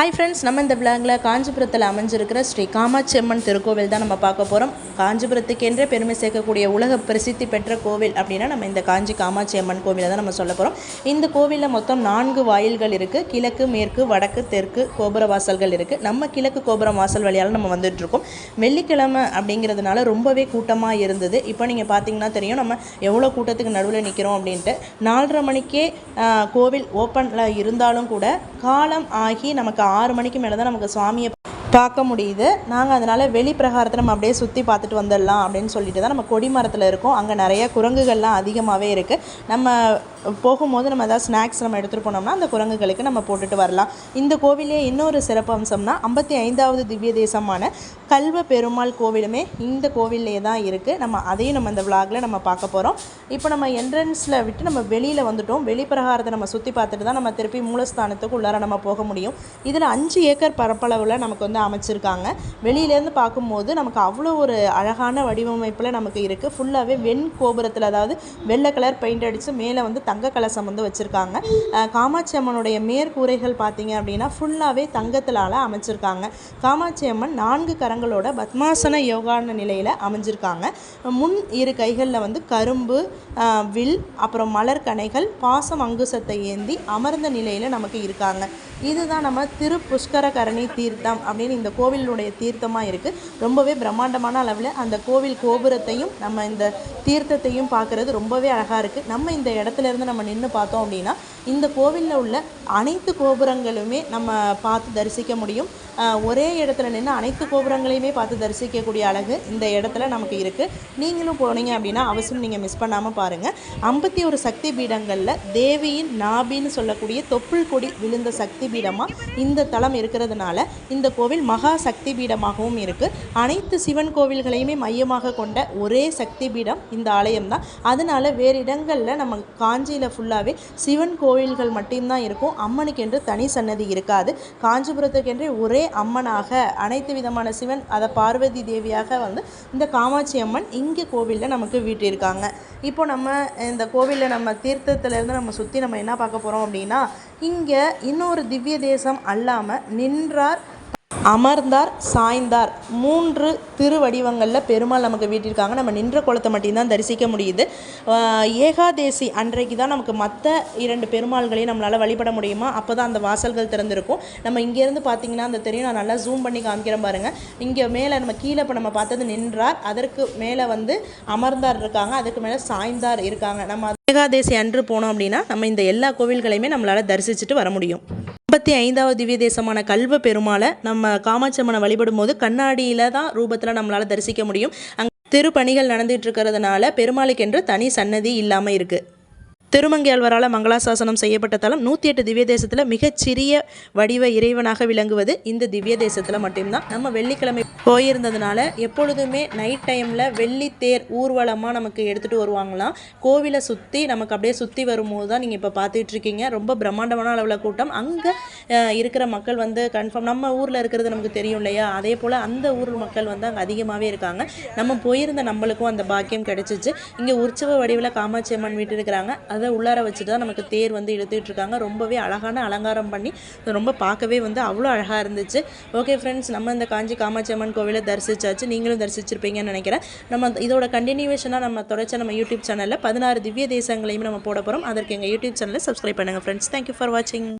Hi friends நம்ம இந்த விழாங்கில் காஞ்சிபுரத்தில் அமைஞ்சிருக்கிற ஸ்ரீ காமாட்சி அம்மன் திருக்கோவில் தான் நம்ம பார்க்க போகிறோம் காஞ்சிபுரத்துக்கென்றே பெருமை சேர்க்கக்கூடிய உலக பிரசித்தி பெற்ற கோவில் அப்படின்னா நம்ம இந்த காஞ்சி காமாட்சி அம்மன் கோவிலை தான் நம்ம சொல்ல போகிறோம் இந்த கோவிலில் மொத்தம் நான்கு வாயில்கள் இருக்குது கிழக்கு மேற்கு வடக்கு தெற்கு கோபுர வாசல்கள் இருக்குது நம்ம கிழக்கு கோபுரம் வாசல் வழியால் நம்ம வந்துட்டுருக்கோம் வெள்ளிக்கிழமை அப்படிங்கிறதுனால ரொம்பவே கூட்டமாக இருந்தது. இப்போ நீங்கள் பார்த்தீங்கன்னா தெரியும் நம்ம எவ்வளோ கூட்டத்துக்கு நடுவில் நிற்கிறோம் அப்படின்ட்டு நாலரை மணிக்கே கோவில் ஓப்பனில் இருந்தாலும் கூட காலம் ஆகி நமக்கு ஆறு மணிக்கு மேலே தான் நமக்கு சுவாமியை பார்க்க முடியுது. நாங்கள் அதனால் வெளி பிரகாரத்தை நம்ம அப்படியே சுற்றி பார்த்துட்டு வந்துடலாம் அப்படின்னு சொல்லிட்டு தான் நம்ம கொடி மரத்தில் இருக்கோம். அங்கே நிறைய குரங்குகள்லாம் அதிகமாகவே இருக்குது நம்ம போகும்போது நம்ம ஏதாவது ஸ்நாக்ஸ் நம்ம எடுத்துகிட்டு போனோம்னா அந்த குரங்குகளுக்கு நம்ம போட்டுட்டு வரலாம். இந்த கோவிலே இன்னொரு சிறப்பு அம்சம்னா ஐம்பத்தி ஐந்தாவது திவ்ய தேசமான கல்வ பெருமாள் கோவிலுமே இந்த கோவிலே தான் இருக்குது நம்ம அதையும் நம்ம இந்த விளாகில் நம்ம பார்க்க போகிறோம் இப்போ நம்ம என்ட்ரன்ஸில் விட்டு நம்ம வெளியில் வந்துட்டோம். வெளிப்பிரகாரத்தை நம்ம சுற்றி பார்த்துட்டு தான் நம்ம திருப்பி மூலஸ்தானத்துக்கு உள்ளார நம்ம போக முடியும். இதில் அஞ்சு ஏக்கர் பரப்பளவில் நமக்கு வந்து அமைச்சிருக்காங்க. வெளியிலேருந்து பார்க்கும்போது நமக்கு அவ்வளோ ஒரு அழகான வடிவமைப்பில் நமக்கு இருக்குது ஃபுல்லாகவே வெண் கோபுரத்தில் அதாவது வெள்ளை கலர் பெயிண்ட் அடித்து மேலே வந்து தங்க கலசம் வந்து வச்சுருக்காங்க. காமாட்சி அம்மனுடைய மேற்கூரைகள் பார்த்தீங்க அப்படின்னா ஃபுல்லாகவே தங்கத்திலால் அமைச்சிருக்காங்க. காமாட்சி அம்மன் நான்கு கரங்களோட பத்மாசன யோகான நிலையில் அமைஞ்சிருக்காங்க. முன் இரு கைகளில் வந்து கரும்பு வில் அப்புறம் மலர்கனைகள் பாசம் அங்குசத்தை ஏந்தி அமர்ந்த நிலையில் நமக்கு இருக்காங்க. இதுதான் நம்ம திரு புஷ்கரகரணி தீர்த்தம் அப்படின்னு இந்த கோவிலுடைய தீர்த்தமாக இருக்குது ரொம்பவே பிரம்மாண்டமான அளவில் அந்த கோவில் கோபுரத்தையும் நம்ம இந்த தீர்த்தத்தையும் பார்க்குறது ரொம்பவே அழகாக இருக்குது நம்ம இந்த இடத்துல இருந்து நம்ம நின்று பார்த்தோம் அப்படின்னா இந்த கோவிலில் உள்ள அனைத்து கோபுரங்களுமே நம்ம பார்த்து தரிசிக்க முடியும். ஒரே இடத்துல நின்று அனைத்து கோபுரங்களையுமே பார்த்து தரிசிக்கக்கூடிய அழகு இந்த இடத்துல நமக்கு இருக்குது நீங்களும் போனீங்க அப்படின்னா அவசியம் நீங்கள் மிஸ் பண்ணாமல் பாருங்கள் ஐம்பத்தி ஒரு சக்தி பீடங்களில் தேவியின் நாபின்னு சொல்லக்கூடிய தொப்புள் கொடி விழுந்த சக்தி பீடமாக இந்த தலம் இருக்கிறதுனால இந்த கோவில் மகா சக்தி பீடமாகவும் இருக்குது அனைத்து சிவன் கோவில்களையுமே மையமாக கொண்ட ஒரே சக்தி பீடம் இந்த ஆலயம் தான் அதனால வேறு இடங்களில் நம்ம காஞ்சியில் ஃபுல்லாகவே சிவன் கோவில்கள் மட்டும்தான் இருக்கும். அம்மனுக்கு என்று தனி சன்னதி இருக்காது. காஞ்சிபுரத்துக்கென்றே ஒரே அம்மனாக அனைத்து விதமான சிவன் அதை பார்வதி தேவியாக வந்து இந்த காமாட்சி அம்மன் இங்கே கோவிலில் நமக்கு வீட்டிருக்காங்க. இப்போ நம்ம இந்த கோவிலில் நம்ம தீர்த்தத்துலேருந்து நம்ம சுற்றி நம்ம என்ன பார்க்க போகிறோம் அப்படின்னா இங்கே இன்னொரு திவ்ய தேசம் அல்லாமல் நின்றார் அமர்ந்தார் சாய்ந்தார். மூன்று திருவடிவங்களில் பெருமாள் நமக்கு வீட்டிருக்காங்க. நம்ம நின்ற குளத்தை மட்டும்தான் தரிசிக்க முடியுது. ஏகாதேசி அன்றைக்கு தான் நமக்கு மற்ற இரண்டு பெருமாள்களையும் நம்மளால் வழிபட முடியுமா? அப்போ தான் அந்த வாசல்கள் திறந்திருக்கும். நம்ம இங்கேருந்து பார்த்தீங்கன்னா அந்த தெரியும் நான் நல்லா ஜூம் பண்ணி காமிக்கிறேன் பாருங்கள் இங்கே மேலே நம்ம கீழே இப்போ நம்ம பார்த்தது நின்றார். அதற்கு மேலே வந்து அமர்ந்தார் இருக்காங்க. அதுக்கு மேலே சாய்ந்தார் இருக்காங்க. நம்ம ஏகாதேசி அன்று போனோம் அப்படின்னா நம்ம இந்த எல்லா கோவில்களையுமே நம்மளால் தரிசிச்சுட்டு வர முடியும். ஐம்பத்தி ஐந்தாவது திவ்ய தேசமான கல்வ பெருமாளை நம்ம காமாட்சியம்மனை வழிபடும் போது கண்ணாடியில் தான் ரூபத்தில் நம்மளால் தரிசிக்க முடியும். அங்கே திருப்பணிகள் நடந்துட்டு இருக்கிறதுனால பெருமாளுக்கென்று தனி சன்னதி இல்லாமல் இருக்குது திருமங்கையாழ்வரால் மங்களாசாசனம் செய்யப்பட்ட தலம் நூற்றி எட்டு திவ்ய தேசத்தில் மிகச்சிறிய வடிவ இறைவனாக விளங்குவது இந்த திவ்ய தேசத்தில் மட்டும்தான். நம்ம வெள்ளிக்கிழமை போயிருந்ததுனால எப்பொழுதுமே நைட் டைமில் வெள்ளித்தேர் ஊர்வலமாக நமக்கு எடுத்துகிட்டு வருவாங்களாம். கோவிலை சுற்றி நமக்கு அப்படியே சுற்றி வரும்போது தான் நீங்கள் இப்போ பார்த்துட்டு இருக்கீங்க ரொம்ப பிரம்மாண்டமான அளவில் கூட்டம். அங்கே இருக்கிற மக்கள் வந்து கன்ஃபார்ம் நம்ம ஊரில் இருக்கிறது நமக்கு தெரியும் இல்லையா? அதே போல் அந்த ஊர் மக்கள் வந்து அங்கே அதிகமாகவே இருக்காங்க. நம்ம போயிருந்த நம்மளுக்கும் அந்த பாக்கியம் கிடச்சிச்சு. இங்கே உற்சவ வடிவில் காமாட்சி அம்மன் வீட்டு இருக்கிறாங்க அது அதை உள்ளார வச்சுட்டு தான் நமக்கு தேர் வந்து இழுத்துட்டு இருக்காங்க ரொம்பவே அழகான அலங்காரம் பண்ணி ரொம்ப பார்க்கவே வந்து அவ்வளோ அழகாக இருந்துச்சு. ஓகே ஃப்ரெண்ட்ஸ் நம்ம இந்த காஞ்சி காமாட்சி அம்மன் கோவிலை தரிசிச்சாச்சு. நீங்களும் தரிசிச்சிருப்பீங்கன்னு நினைக்கிறேன். நம்ம இதோட கண்டினியூவேஷனாக நம்ம தொடர்ச்சி நம்ம யூடியூப் சேனலில் பதினாறு திவ்ய தேசங்களையும் நம்ம போட போகிறோம் அதற்கு எங்கள் யூடியூப் சேனலை சப்ஸ்கிரைப் பண்ணுங்கள் ஃப்ரெண்ட்ஸ் தேங்க்யூ ஃபார் வாட்சிங்